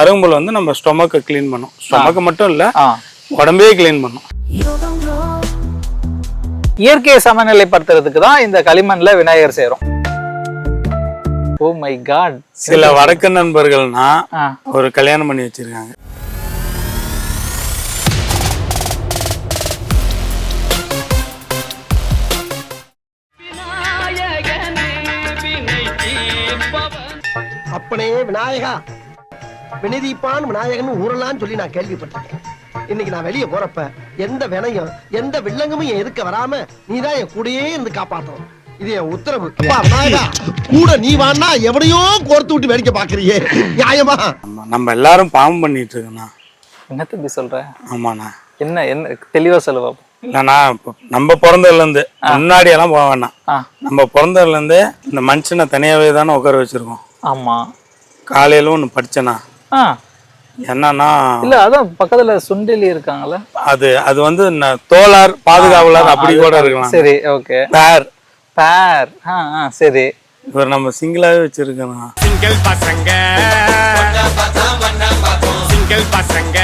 அருகம்புல் வந்து நம்ம ஸ்டொமக்கை க்ளீன் பண்ணும். ஸ்டொமக்கை மட்டும் இல்ல உடம்பே க்ளீன் பண்ணும். இயற்கையை சமநிலைப்படுத்துறதுக்கு தான் இந்த களிமண்ல விநாயகர் செய்றோம். ஓ மை காட் சில வடக்கு நண்பர்கள்னா ஒரு கல்யாணம் பண்ணி வச்சிருக்காங்க. அப்பனே விநாயகா. வினதீப்பான் விநாயகன் ஊரெல்லாம் சொல்லி நான் கேள்விப்பட்டிருக்கேன். இன்னைக்கு நான் வெளியே போறப்ப எந்த வினையும் எந்த வில்லங்கமும் என் எதுக்க வராம நீதான் என் கூடயே இருந்து காப்பாத்தணும். இது என் உத்தரவு. கூட நீ வான்னா எவனையோ கோர்த்து விட்டு வேடிக்கை பாக்குறியே நியாயமா? நம்ம எல்லாரும் பாவம் பண்ணிட்டு இருக்கோண்ணா என்ன தம்பி சொல்ற? ஆமாண்ணா. என்ன என்ன தெளிவா சொல்லு பாப்போம் இல்லைண்ணா நம்ம பிறந்ததுல இருந்து முன்னாடி எல்லாம் போக வேணாம். ஆ. நம்ம பிறந்ததுல இருந்து இந்த மனுஷனை தனியாவே தானே உட்கார வச்சிருக்கோம். ஆமா. காலையில ஒன்று படிச்சேண்ணா. ஆ என்னன்னா இல்ல அதான் பக்கத்துல சுண்டெலி இருக்காங்கல்ல. அது அது வந்து தோலார் பாதுகாவலர் அப்படி கூட இருக்கலாம். சரி ஓகே. பேர். பேர். ஆ சரி. இவர் நம்ம சிங்கிளாவே வச்சிருக்கோம் சிங்கிள் பசங்க. சிங்கிள் பசங்க.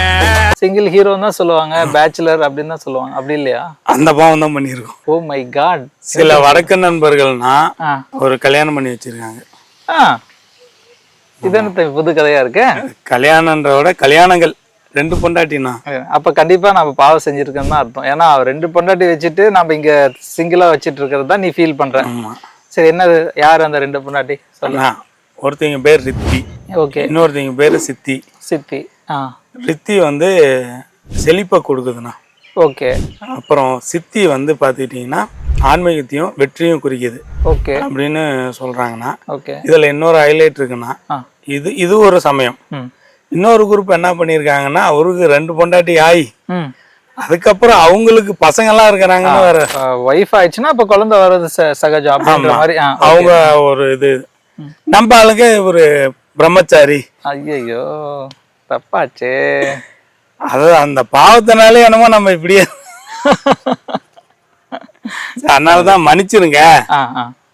சிங்கிள் ஹீரோ தான் சொல்லுவாங்க பேச்சுலர் அப்படின்னு தான் சொல்லுவாங்க. அப்படி இல்லையா? அந்த பாவம் தான் பண்ணியிருக்கோம். ஓ மை காட் சில வடக்கு நண்பர்கள்னா ஒரு கல்யாணம் பண்ணி வச்சிருக்காங்க. ஆ. இது புது கதையா இருக்கு? கல்யாணன்ற விட கல்யாணங்கள். ரெண்டு பொண்டாட்டினா? அப்ப கண்டிப்பா நம்ம பாவம் செஞ்சிருக்கோம்னு தான் அர்த்தம். ஏன்னா ரெண்டு பொண்டாட்டி வச்சுட்டு நம்ம இங்க சிங்கிளா வச்சிட்டு இருக்கிறது தான் நீ ஃபீல் பண்ற. சரி என்னது? யார் அந்த ரெண்டு பொண்டாட்டி? சொல்லு. அண்ணா, ஒருத்தங்க பேர் ரித்தி. ஓகே. இன்னொருத்தங்க பேர் சித்தி. சித்தி ஆ. ரித்தி வந்து செழிப்பை கொடுக்குதுண்ணா. ஓகே. அப்புறம் சித்தி வந்து பார்த்துக்கிட்டிங்கன்னா ஆன்மீகத்தையும் வெற்றியும் குறிக்குது. ஓகே. அப்படின்னு சொல்றாங்கண்ணா ஓகே. இதுல இன்னொரு ஹைலைட் இருக்குண்ணா ஆ. இது இது ஒரு சமயம். இன்னொரு குரூப் என்ன பண்ணியிருக்காங்கன்னா அவருக்கு ரெண்டு பொண்டாட்டி ஆயி அதுக்கப்புறம் அவங்களுக்கு பசங்கெல்லாம் இருக்கிறாங்கன்னு வேற. ஒய்ஃப் ஆயிடுச்சுன்னா அப்ப குழந்தை வர்றது சகஜம் மாதிரி அவங்க ஒரு இது. நம்ம ஆளுங்க ஒரு பிரம்மச்சாரி. ஐயோ தப்பாச்சே. அது அந்த பாவத்தினாலே என்னமோ நம்ம இப்படியே அதனாலதான் மன்னிச்சிருங்க.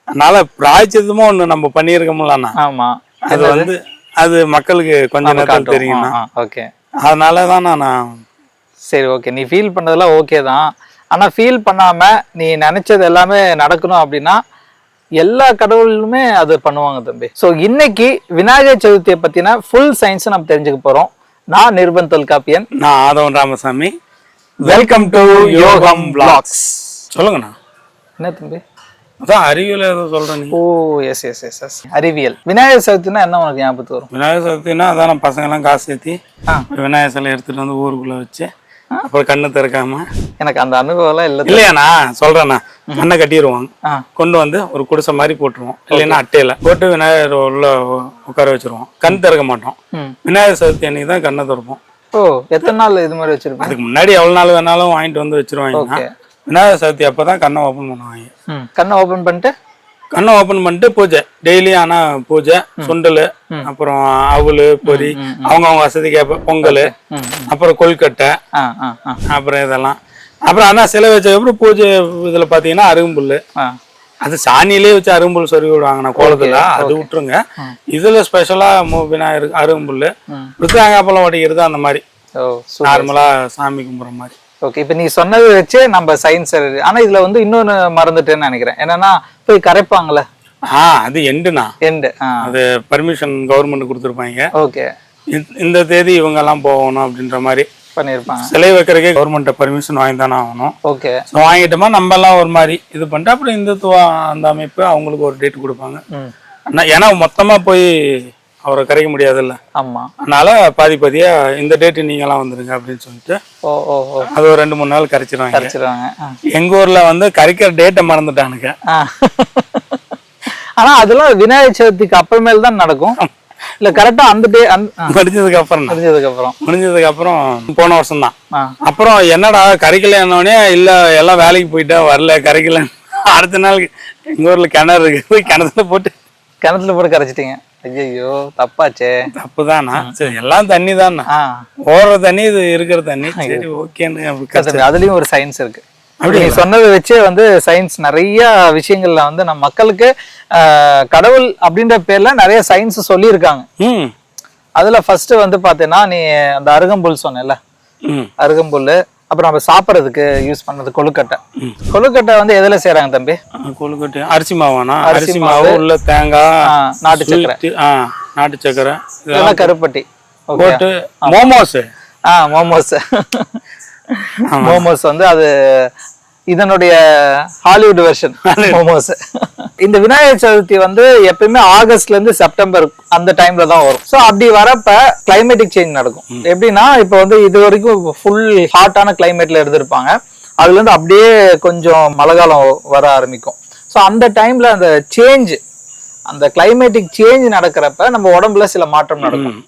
அதனால பிராய்ச்சித்தமும் ஒண்ணு நம்ம பண்ணியிருக்கோம்லண்ணா ஆமா. அது வந்து அது மக்களுக்கு கொஞ்ச நேரத்தில் தெரியும்ண்ணா ஓகே. அதனால தான் நான் சரி ஓகே. நீ ஃபீல் பண்ணதெல்லாம் ஓகே தான். ஆனா ஃபீல் பண்ணாம நீ நினைச்சது எல்லாமே நடக்கணும் அப்படின்னா எல்லா கடவுளுமே அது பண்ணுவாங்க தம்பி. ஸோ இன்னைக்கு விநாயகர் சதுர்த்தியை பத்தின ஃபுல் சயின்ஸ் நம்ம தெரிஞ்சுக்க போறோம். நான் நிர்பன் தொல்காப்பியன். நான் Aadhavan Ramasamy. Welcome to Yogam blogs சொல்லுங்கண்ணா. என்ன தம்பி? அதான் அறிவியல் ஏதோ சொல்றேன் நீ. Oh yes yes yes yes அறிவியல். விநாயகர் சதுர்த்தினா என்ன உனக்கு ஞாபகத்துக்கு வரும்? விநாயகர் சதுர்த்தினா அதான் நம்ம பசங்கெல்லாம் காசு ஏற்றி. விநாயகர் சிலை எடுத்துட்டு வந்து ஊருக்குள்ள வச்சு அப்புறம் கண்ணு திறக்காம. எனக்கு அந்த அனுபவம்லாம் இல்லை இல்லையாண்ணா சொல்றேண்ணா மண்ணை கட்டிடுவோம் ஆ. கொண்டு வந்து ஒரு குடிசை மாதிரி போட்டுருவோம். இல்லைன்னா அட்டையில. போட்டு விநாயகர் உள்ள உட்கார வச்சிருவோம். கண் திறக்க மாட்டோம். விநாயகர் சதுர்த்தி அன்னைக்கு தான் கண்ணை திறப்போம். ஓ எத்தனை நாள் இது மாதிரி வச்சிருப்பேன் அதுக்கு முன்னாடி எவ்வளவு நாள் வேணாலும் வாங்கிட்டு வந்து வச்சிருவாங்க. விநாயகர் சதுர்த்தி அப்பதான் கண்ணை ஓப்பன் பண்ணுவாங்க. கண்ணை ஓபன் பண்ணிட்டு? கண்ணை ஓப்பன் பண்ணிட்டு பூஜை. டெய்லி ஆனா பூஜை சுண்டல் அப்புறம் அவல் பொரி அவங்க அவங்க வசதிக்கு ஏற்ப பொங்கல் அப்புறம் ஆ அப்புறம் இதெல்லாம். அப்புறம் ஆனால் சிலை வச்சதுக்கப்புறம் பூஜை இதில் பார்த்தீங்கன்னா அருகம்புல் ஆ. அது சாணியிலே வச்சு அருகம்புல் சொருவி விடுவாங்கண்ணா கோலத்தில். அது விட்டுருங்க. இதில் ஸ்பெஷலாக விநாயகர் அருகம்புல் ம். ருத்ராங்காப்பழம் உடைக்கிறது அந்த மாதிரி. ஓ நார்மலாக சாமி கும்பிட்ற மாதிரி. ஓகே இப்போ நீ சொன்னதை வச்சே நம்ம சயின்ஸ் ஆனா இதுல வந்து இன்னொன்னு மறந்துட்டேன்னு நினைக்கிறேன். என்னன்னா போய் கரைப்பாங்கல்ல? ஆ அது எண்டுண்ணா எண்டு அது பர்மிஷன் கவர்மெண்ட் கொடுத்துருப்பாங்க. ஓகே இந்த- தேதி இவங்கெல்லாம் போகணும் அப்படின்ற மாதிரி. பண்ணியிருப்பாங்க சிலை வைக்கிறதுக்கே கவர்மெண்ட்டை பர்மிஷன் வாங்கி தானே ஆகணும். ஓகே ஸோ வாங்கிட்டோமா நம்ம எல்லாம் ஒரு மாதிரி இது பண்ணிட்டு அப்புறம் இந்துத்துவ அந்த அமைப்பு அவங்களுக்கு ஒரு டேட் கொடுப்பாங்க. ஏன்னா மொத்தமா போய் அவரை கரைக்க முடியாதுல்ல. ஆமா. அதனால பாதி பாதியா இந்த டேட்டு நீங்களாம் வந்துருங்க அப்படின்னு சொல்லிட்டு ஓ ஓ ஓ. அது ஒரு ரெண்டு மூணு நாள் கரைச்சிருவாங்க. கரைச்சிருவாங்க. ஆ. எங்க ஊர்ல வந்து கரைக்கிற டேட்டை மறந்துட்டானுங்க. ஆ. ஆனா அதெல்லாம் விநாயகர் சதுர்த்திக்கு அப்புறமேல் தான் நடக்கும். இல்ல கரெக்டா அந்த டே முடிஞ்சதுக்கு அப்புறம். முடிஞ்சதுக்கு அப்புறம் முடிஞ்சதுக்கு அப்புறம் போன வருஷம் தான். அப்புறம் என்னடா கரைக்கலன்னொடனே இல்ல எல்லாம் வேலைக்கு போயிட்டா வரல கரைக்கல அடுத்த நாள் எங்க ஊர்ல கிணறு இருக்கு. போய் கிணத்துல போட்டு கிணத்துல போட்டு கரைச்சிட்டீங்க. ஐயோ தப்பாச்சே. தப்புதானா? சரி எல்லாம் தண்ணி தானா ஓடுற தண்ணி இது இருக்கிற தண்ணி. சரி ஓகேன்னு. அதுலயும் ஒரு சயின்ஸ் இருக்கு. அப்படி நீ சொன்னதை வச்சே வந்து சயின்ஸ் நிறைய விஷயங்கள்ல வந்து நம்ம மக்களுக்கு கடவுள் அப்படின்ற பேர்ல நிறைய சயின்ஸ் சொல்லியிருக்காங்க. அதுல ஃபர்ஸ்ட் வந்து பாத்தீங்கன்னா நீ அந்த அருகம்புல் சொன்னேல்ல ம். அருகம்புல் அப்புறம் நம்ம சாப்பிட்றதுக்கு யூஸ் பண்ணது கொழுக்கட்டை. கொழுக்கட்டை வந்து எதுல செய்றாங்க தம்பி? கொழுக்கட்டை. அரிசி மாவானா? அரிசி அரிசி மாவு உள்ள தேங்காய் நாட்டு சக்கரை. ஆ நாட்டு சக்கரை. இதெல்லாம் கருப்பட்டி. போட்டு மோமோஸ். ஆ மோமோஸ். மோமோஸ் வந்து அது இதனுடைய ஹாலிவுட் வெர்ஷன் மோமோஸ். இந்த விநாயகர் சதுர்த்தி வந்து எப்பயுமே ஆகஸ்ட்ல இருந்து செப்டம்பர் அந்த டைம்ல தான் வரும். சோ அப்படி வரப்ப கிளைமேட்டிக் சேஞ்ச் நடக்கும். எப்படின்னா இப்போ வந்து இது வரைக்கும் ஃபுல் ஹாட்டான கிளைமேட்ல இருந்திருப்பாங்க. அதுல இருந்து அப்படியே கொஞ்சம் மழை காலம் வர ஆரம்பிக்கும். சோ அந்த டைம்ல அந்த சேஞ்ச் அந்த கிளைமேட்டிக் சேஞ்ச் நடக்கிறப்ப நம்ம உடம்புல சில மாற்றம் நடக்கும்.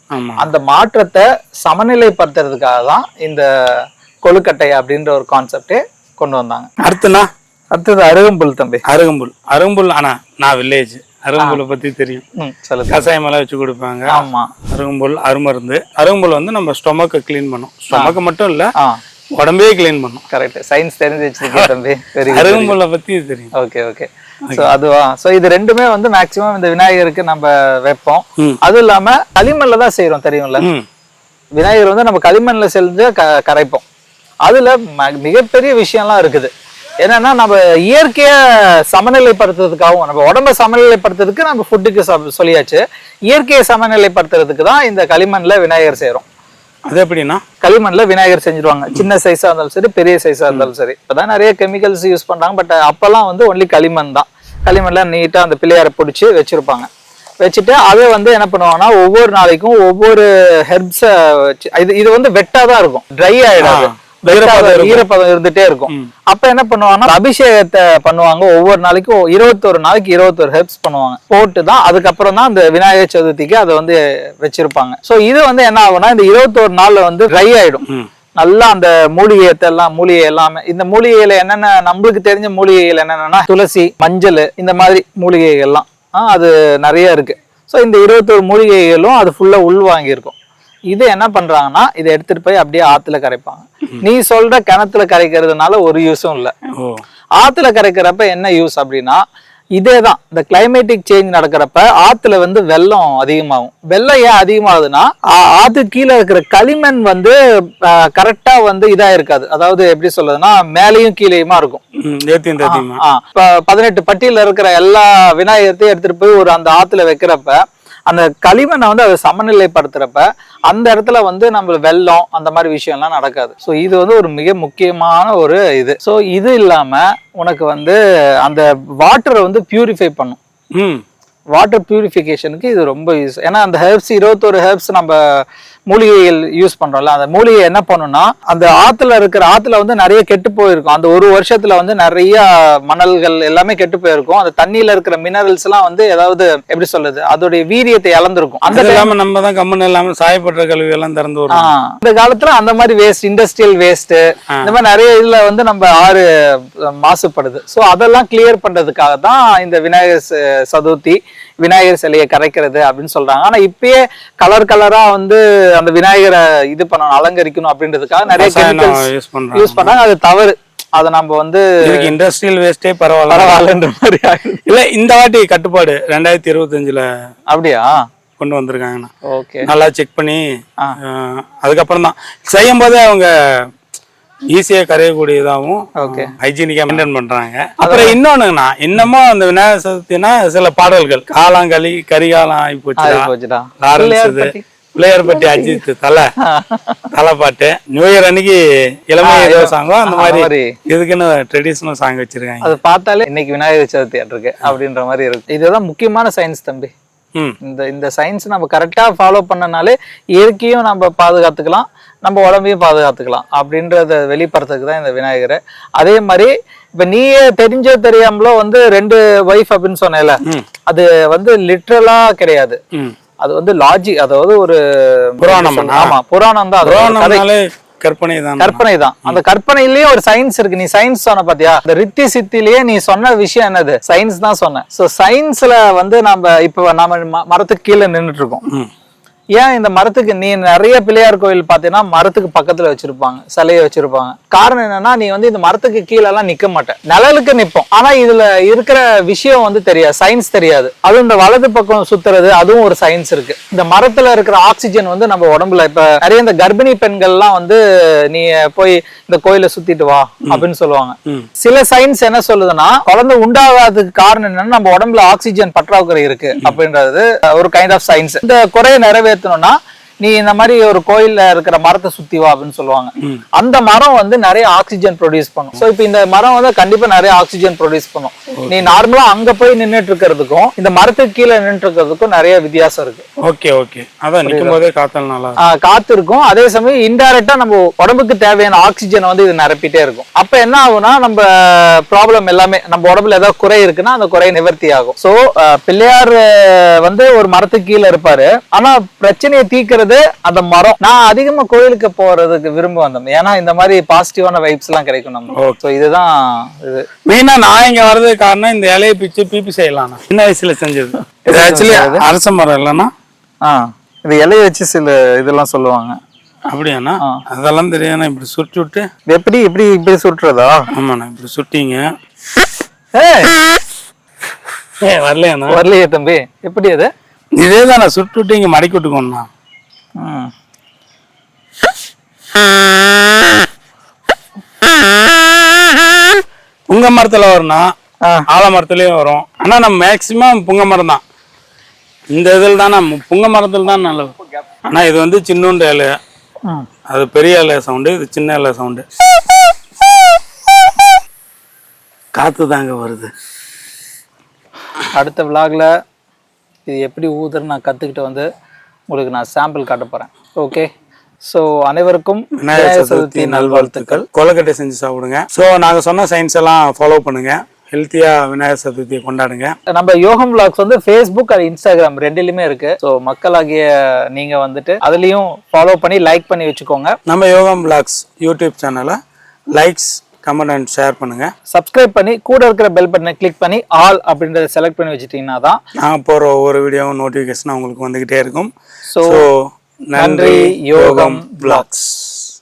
அந்த மாற்றத்தை சமநிலைப்படுத்துறதுக்காக தான் இந்த கொழுக்கட்டை அப்படின்ற ஒரு கான்செப்டே கொண்டு வந்தாங்க. அடுத்துனா அடுத்தது அருகம்புல் தம்பி. அருகம்புல். அருகம்புல் ஆனா நான் வில்லேஜ் அருகம்புல்லை பத்தி தெரியும். ம் சொல்லுங்க. கஷாயம் எல்லாம் வச்சு கொடுப்பாங்க. ஆமா. அருகம்புல் அருமருந்து. அருகம்புல் வந்து நம்ம ஸ்டொமக்கை க்ளீன் பண்ணும். ஸ்டொமக்கு மட்டும் இல்ல உடம்பே க்ளீன் பண்ணும். கரெக்ட் சயின்ஸ் தெரிஞ்சு வச்சிருக்கேன் தம்பி? அருகம்புல்லை பத்தி தெரியும். ஓகே ஓகே சோ அதுவா? சோ இது ரெண்டுமே வந்து மேக்ஸிமம் இந்த விநாயகருக்கு நம்ம வைப்போம். அதுவும் இல்லாம களிமண்ல தான் செய்றோம் தெரியும்ல? விநாயகர் வந்து நம்ம களிமண்ல செஞ்சு கரைப்போம். அதுல மிகப்பெரிய விஷயம்லாம் இருக்குது. என்னன்னா நம்ம இயற்கைய சமநிலைப்படுத்துறதுக்காகவும் நம்ம உடம்ப சமநிலைப்படுத்துறதுக்கு நம்ம ஃபுட்டுக்கு சொல்லியாச்சு. இயற்கையை சமநிலைப்படுத்துறதுக்கு தான் இந்த களிமண்ல விநாயகர் செய்றோம். அது எப்படின்னா? களிமண்ல விநாயகர் செஞ்சுருவாங்க. சின்ன சைஸா இருந்தாலும் சரி பெரிய சைஸா இருந்தாலும் சரி. இப்பதான் நிறைய கெமிக்கல்ஸ் யூஸ் பண்றாங்க பட் அப்பெல்லாம் வந்து ஒன்லி களிமண் தான். களிமண்ல நீட்டா அந்த பிள்ளையாரை பிடிச்சி வச்சிருப்பாங்க. வச்சுட்டு அதை வந்து என்ன பண்ணுவாங்கன்னா ஒவ்வொரு நாளைக்கும் ஒவ்வொரு ஹெர்ப்ஸ வச்சு இது இது வந்து வெட்டா தான் இருக்கும். ட்ரை ஆயிடாது. ஆ, ஈரப்பதம் இருந்துட்டே இருக்கும். அப்ப என்ன பண்ணுவாங்கன்னா அபிஷேகத்தை பண்ணுவாங்க. ஒவ்வொரு நாளைக்கும் இருபத்தொரு நாளைக்கு இருபத்தொரு ஹெர்ப்ஸ் பண்ணுவாங்க. போட்டு தான் அதுக்கப்புறம் தான் அந்த விநாயகர் சதுர்த்திக்கு அதை வந்து வச்சிருப்பாங்க. சோ இது வந்து என்ன ஆகும்னா இந்த இருபத்தொரு நாள்ல வந்து ட்ரை ஆயிடும். நல்லா அந்த மூலிகைத்தை எல்லாம் மூலிகை எல்லாமே இந்த மூலிகையில என்னென்ன நம்மளுக்கு தெரிஞ்ச மூலிகைகள் என்னென்னன்னா துளசி மஞ்சள் இந்த மாதிரி மூலிகைகள் எல்லாம் அது நிறைய இருக்கு. ஸோ இந்த இருபத்தொரு மூலிகைகளும் அது ஃபுல்லா உள்வாங்கி இருக்கும் இது என்ன பண்றாங்கன்னா இதை எடுத்துட்டு போய் அப்படியே ஆத்துல கரைப்பாங்க. நீ சொல்ற கிணத்துல கரைக்கிறதுனால ஒரு யூஸும் இல்லை. ஆத்துல கரைக்கிறப்ப என்ன யூஸ் அப்படின்னா இதே தான் இந்த கிளைமேட்டிக் சேஞ்ச் நடக்கிறப்ப ஆத்துல வந்து வெள்ளம் அதிகமாகும். வெள்ளம் ஏன் அதிகமாகுதுன்னா ஆத்து கீழே இருக்கிற களிமண் வந்து கரெக்டா வந்து இதா இருக்காது அதாவது எப்படி சொல்றதுன்னா மேலேயும் கீழேயுமா இருக்கும். பதினெட்டு பட்டியல இருக்கிற எல்லா விநாயகத்தையும் எடுத்துட்டு போய் ஒரு அந்த ஆத்துல வைக்கிறப்ப அந்த களிமண்ணை வந்து அதை சமநிலைப்படுத்துறப்ப அந்த இடத்துல வந்து நம்ம வெள்ளம் அந்த மாதிரி விஷயம்லாம் நடக்காது. ஸோ இது வந்து ஒரு மிக முக்கியமான ஒரு இது. ஸோ இது இல்லாம உனக்கு வந்து அந்த வாட்டரை வந்து பியூரிஃபை பண்ணும். ம். வாட்டர் பியூரிஃபிகேஷனுக்கு இது ரொம்ப யூஸ் ஏன்னா அந்த ஹெர்ப்ஸ் இருபத்தொரு ஹெர்ப்ஸ் நம்ம மூலிகைகள் யூஸ் பண்றோம்ல அந்த மூலிகை என்ன பண்ணும்னா அந்த ஆத்துல இருக்கிற ஆத்துல வந்து நிறைய கெட்டு போயிருக்கும். அந்த ஒரு வருஷத்துல வந்து நிறைய மணல்கள் எல்லாமே கெட்டு போயிருக்கும். அந்த தண்ணியில இருக்கிற மினரல்ஸ் எல்லாம் வந்து ஏதாவது எப்படி சொல்றது அதோடைய வீரியத்தை இழந்திருக்கும். அந்த இல்லாம நம்ம தான் கம்மன் இல்லாம சாயப்பட்ட கல்வி எல்லாம் திறந்து வரும் இந்த காலத்துல அந்த மாதிரி வேஸ்ட் இண்டஸ்ட்ரியல் வேஸ்ட் இந்த மாதிரி நிறைய இதுல வந்து நம்ம ஆறு மாசுபடுது. சோ அதெல்லாம் கிளியர் பண்றதுக்காக தான் இந்த விநாயகர் சதுர்த்தி. விநாயகர் சிலையை கரைக்கிறது அப்படின்னு சொல்றாங்க. ஆனா இப்பயே கலர் கலரா வந்து அந்த விநாயகரை இது பண்ணணும் அலங்கரிக்கணும் அப்படின்றதுக்காக நிறைய கெமிக்கல்ஸ் யூஸ் பண்றாங்க. அது தவறு. அதை நம்ம வந்து இண்டஸ்ட்ரியல் வேஸ்டே பரவாயில்ல. பரவாயில்லன்ற மாதிரி. இல்ல இந்த வாட்டி கட்டுப்பாடு ரெண்டாயிரத்தி இருபத்தஞ்சுல அப்படியா? கொண்டு வந்திருக்காங்கண்ணா. ஓகே நல்லா செக் பண்ணி அதுக்கப்புறம் தான் செய்யும் போதே அவங்க ஈஸியா கரையக்கூடியதாகவும். ஹைஜீனிக்கா மெயின்டைன் பண்றாங்க அப்புறம் இன்னொன்னுங்கண்ணா இன்னமும் அந்த விநாயகர் சதுர்த்தினா சில பாடல்கள் காலாங்களி கரிகாலம் ஆகி போச்சு பிள்ளையார்பட்டி. அஜித் தலை தலை பாட்டு நியூ இயர் அன்னைக்கு இளமை ஆ, ஏதோ இளம். சாங்கோ அந்த மாதிரி. இதுக்குன்னு ட்ரெடிஷனல் சாங் வச்சிருக்காங்க அது பார்த்தாலே இன்னைக்கு விநாயகர் சதுர்த்தி இருக்கு அப்படின்ற மாதிரி இருக்கு இதுதான் முக்கியமான சயின்ஸ் தம்பி இந்த இந்த சயின்ஸ் நம்ம கரெக்டாக ஃபாலோ பண்ணனாலே இயற்கையும் நம்ம பாதுகாத்துக்கலாம் நம்ம உடம்பையும் பாதுகாத்துக்கலாம் அப்படின்றத வெளிப்படுறதுக்கு தான் இந்த விநாயகர். அதே மாதிரி இப்ப நீயே தெரிஞ்சோ தெரியாமலோ வந்து ரெண்டு ஒய்ஃப் அப்படின்னு சொன்னேல. அது வந்து லிட்ரலா கிடையாது. அது வந்து லாஜிக் அதாவது ஒரு புராணம் ஆமா புராணம் தான் கற்பனை தான் கற்பனை தான் அந்த கற்பனையிலேயே ஒரு சயின்ஸ் இருக்கு. நீ சயின்ஸ் சொன்ன பாத்தியா? இந்த ரித்தி சித்திலேயே நீ சொன்ன விஷயம் என்னது? சயின்ஸ் தான் சொன்ன சோ சயின்ஸ்ல வந்து நம்ம இப்ப நம்ம மரத்துக்கு கீழே நின்னுட்டு இருக்கோம். ஏன் இந்த மரத்துக்கு நீ நிறைய பிள்ளையார் கோயில் பார்த்தீங்கன்னா மரத்துக்கு பக்கத்துல வச்சிருப்பாங்க சிலையை வச்சிருப்பாங்க. காரணம் என்னன்னா நீ வந்து இந்த மரத்துக்கு கீழே எல்லாம் நிக்க மாட்டேன். நிழலுக்கு நிப்போம். ஆனா இதுல இருக்கிற விஷயம் வந்து தெரியாது சயின்ஸ் தெரியாது. அதுவும் இந்த வலது பக்கம் சுத்துறது அதுவும் ஒரு சயின்ஸ் இருக்கு. இந்த மரத்துல இருக்கிற ஆக்சிஜன் வந்து நம்ம உடம்புல இப்ப நிறைய இந்த கர்ப்பிணி பெண்கள்லாம் வந்து நீ போய் இந்த கோயிலை சுத்திட்டு வா அப்படின்னு சொல்லுவாங்க. சில சயின்ஸ் என்ன சொல்லுதுன்னா குழந்தை உண்டாகாததுக்கு காரணம் என்னன்னா நம்ம உடம்புல ஆக்சிஜன் பற்றாக்குறை இருக்கு அப்படின்றது ஒரு கைண்ட் ஆஃப் சயின்ஸ் இந்த குறையை ஏற்றணும்னா நீ இந்த மாதிரி ஒரு கோயில்ல இருக்கிற மரத்தை சுத்தி வா அப்படின்னு சொல்லுவாங்க. அந்த மரம் வந்து நிறைய ஆக்சிஜன் ப்ரொடியூஸ் பண்ணும். சோ இப்போ இந்த மரம் வந்து கண்டிப்பா நிறைய ஆக்சிஜன் ப்ரொடியூஸ் பண்ணும். நீ நார்மலா அங்க போய் நின்னுட்டு இருக்கிறதுக்கும் இந்த மரத்துக்கு கீழே நின்னுட்டு இருக்கிறதுக்கும் நிறைய வித்தியாசம் இருக்கு. ஓகே ஓகே அதான் நிற்கும் போதே காத்து இருக்கும். அதே சமயம் இன்டைரக்டா நம்ம உடம்புக்கு தேவையான ஆக்சிஜனை வந்து இது நிரப்பிட்டே இருக்கும். அப்ப என்ன ஆகும்னா நம்ம ப்ராப்ளம் எல்லாமே நம்ம உடம்புல ஏதாவது குறை இருக்குன்னா அந்த குறை நிவர்த்தி ஆகும். சோ பிள்ளையார் வந்து ஒரு மரத்துக்கு கீழே இருப்பாரு. ஆனா பிரச்சனையை தீர்க்கிறது அந்த மரம். நான் அதிகமா கோயிலுக்கு போறதுக்கு விரும்புவேன் அந்த ஏன்னா இந்த மாதிரி பாசிட்டிவான வைப்ஸ் எல்லாம் கிடைக்கும் நம்ம. ஸோ இதுதான் இது. மெயினா நான் இங்க வர்றதுக்கு காரணம் இந்த இலையை பிச்சு பிபி செய்யலாம். சின்ன வயசுல செஞ்சது. இது ஆக்சுவலி அரச மரம் இல்லைன்னா? ஆ இது இலைய வச்சு சில இதெல்லாம் சொல்லுவாங்க. அப்படியாண்ணா? அதெல்லாம் தெரியாதுண்ணா இப்படி சுட்டு விட்டு. எப்படி இப்படி இப்படி சுட்டுறதா ஆமாண்ணா இப்படி சுட்டிங்க. ஏ வரலையாண்ணா வரலையே தம்பி. எப்படி அது? இதே தானே சுட்டு விட்டு இங்க மடக்கி விட்டுக்கோண்ணா. புங்க மரத்துல வரணும் ஆ. ஆலமரத்துலயும் வரும். ஆனா நம்ம மேக்சிமம் புங்க மரம் தான். இந்த இதில் தான் நம்ம புங்க மரத்துல தான் நல்லது. ஆனா இது வந்து சின்னூண்டு இலை. அது பெரிய இலை சவுண்டு இது சின்ன இலை சவுண்டு காத்து தாங்க வருது. அடுத்த விலாகில் இது எப்படி ஊதுன்னு நான் கற்றுக்கிட்டு வந்து உங்களுக்கு நான் சாம்பிள் காட்ட போகிறேன் ஓகே ஸோ அனைவருக்கும் விநாயகர் சதுர்த்தி நல்வாழ்த்துக்கள். கொலக்கட்டை செஞ்சு சாப்பிடுங்க. ஸோ நாங்க சொன்ன சயின்ஸ் எல்லாம் ஃபாலோ பண்ணுங்க. ஹெல்த்தியா விநாயகர் சதுர்த்தியை கொண்டாடுங்க. நம்ம யோகம் vlogs வந்து ஃபேஸ்புக் அது இன்ஸ்டாகிராம் ரெண்டுலையுமே இருக்கு. ஸோ மக்களாகிய நீங்க வந்துட்டு அதுலயும் ஃபாலோ பண்ணி லைக் பண்ணி வச்சுக்கோங்க. நம்ம யோகம் பிளாக்ஸ் யூடியூப் சேனலை லைக்ஸ் கமெண்ட் அண்ட் ஷேர் பண்ணுங்க. சப்ஸ்கிரைப் பண்ணி கூட இருக்கிற பெல் பட்டனை கிளிக் பண்ணி ஆல் அப்படின்றத செலக்ட் பண்ணி வச்சுட்டீங்கன்னா தான் நாங்கள் போகிற ஒவ்வொரு வீடியோவும் நோட்டிஃபிகேஷன் உங்களுக்கு வந்துக்கிட்டே இருக்கும். ஸோ நன்றி யோகம் பிளாக்ஸ்